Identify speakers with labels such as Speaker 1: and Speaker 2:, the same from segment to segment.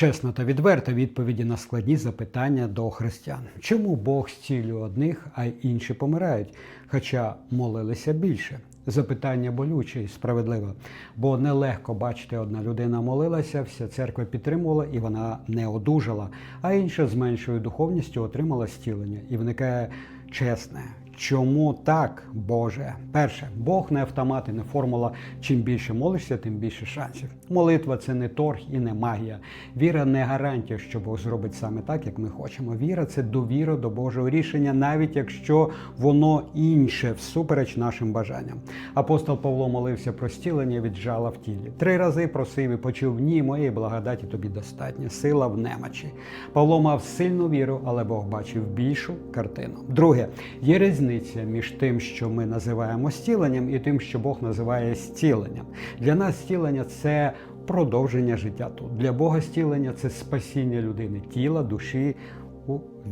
Speaker 1: Чесна та відверта відповіді на складні запитання до християн. Чому Бог зцілює одних, а інші помирають, хоча молилися більше? Запитання болюче і справедливе, бо нелегко бачити, одна людина молилася, вся церква підтримувала і вона не одужала, а інша з меншою духовністю отримала зцілення. І виникає чесне. Чому так, Боже? Перше, Бог не автомат і не формула. Чим більше молишся, тим більше шансів. Молитва це не торг і не магія. Віра не гарантія, що Бог зробить саме так, як ми хочемо. Віра це довіра до Божого рішення, навіть якщо воно інше, всупереч нашим бажанням. Апостол Павло молився про зцілення від жала в тілі. Три рази просив і почув ні, моєї благодаті тобі достатньо, сила в немочі. Павло мав сильну віру, але Бог бачив більшу картину. Друге, є різниця між тим, що ми називаємо стіленням, і тим, що Бог називає зціленням. Для нас зцілення це продовження життя тут. Для Бога зцілення це спасіння людини, тіла, душі.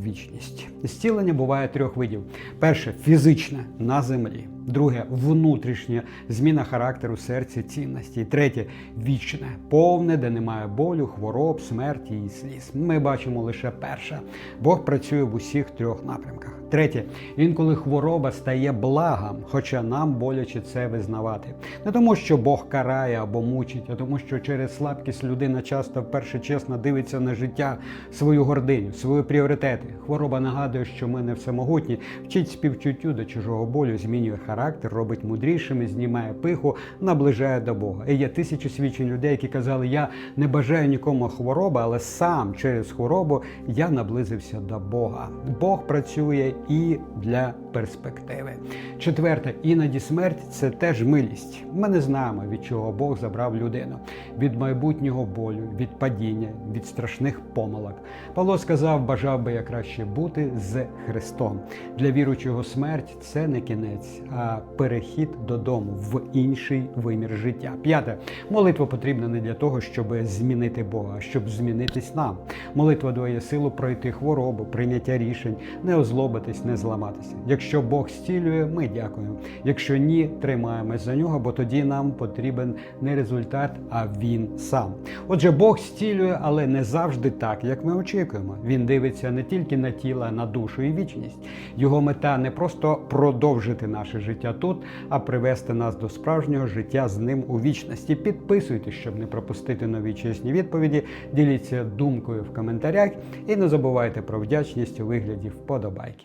Speaker 1: Вічність. Зцілення буває трьох видів: перше фізичне на землі, друге внутрішнє зміна характеру, серця, цінності. Третє вічне, повне, де немає болю, хвороб, смерті і сліз. Ми бачимо лише перше. Бог працює в усіх трьох напрямках. Третє, інколи хвороба стає благом, хоча нам боляче це визнавати. Не тому, що Бог карає або мучить, а тому, що через слабкість людина часто вперше чесно дивиться на життя, свою гординю, свої пріоритети. Хвороба нагадує, що ми не всемогутні, вчить співчуттю до чужого болю, змінює характер, робить мудрішими, знімає пиху, наближає до Бога. І є тисячі свідчень людей, які казали: Я не бажаю нікому хвороби, але сам через хворобу я наблизився до Бога. Бог працює і для перспективи. Четверте, іноді смерть це теж милість. Ми не знаємо, від чого Бог забрав людину: від майбутнього болю, від падіння, від страшних помилок. Павло сказав, бажав би я краще бути з Христом. Для віруючого смерть це не кінець, а перехід додому в інший вимір життя. П'яте, молитва потрібна не для того, щоб змінити Бога, а щоб змінитись нам. Молитва дає силу пройти хворобу, прийняття рішень, не озлобитись, не зламатися. Якщо Бог зцілює, ми дякуємо. Якщо ні, тримаємось за нього, бо тоді нам потрібен не результат, а він сам. Отже, Бог зцілює, але не завжди так, як ми очікуємо. Він дивиться не тільки на тіло, а на душу і вічність. Його мета не просто продовжити наше життя тут, а привести нас до справжнього життя з ним у вічності. Підписуйтесь, щоб не пропустити нові чесні відповіді. Діліться думкою в коментарях і не забувайте про вдячність у вигляді вподобайки.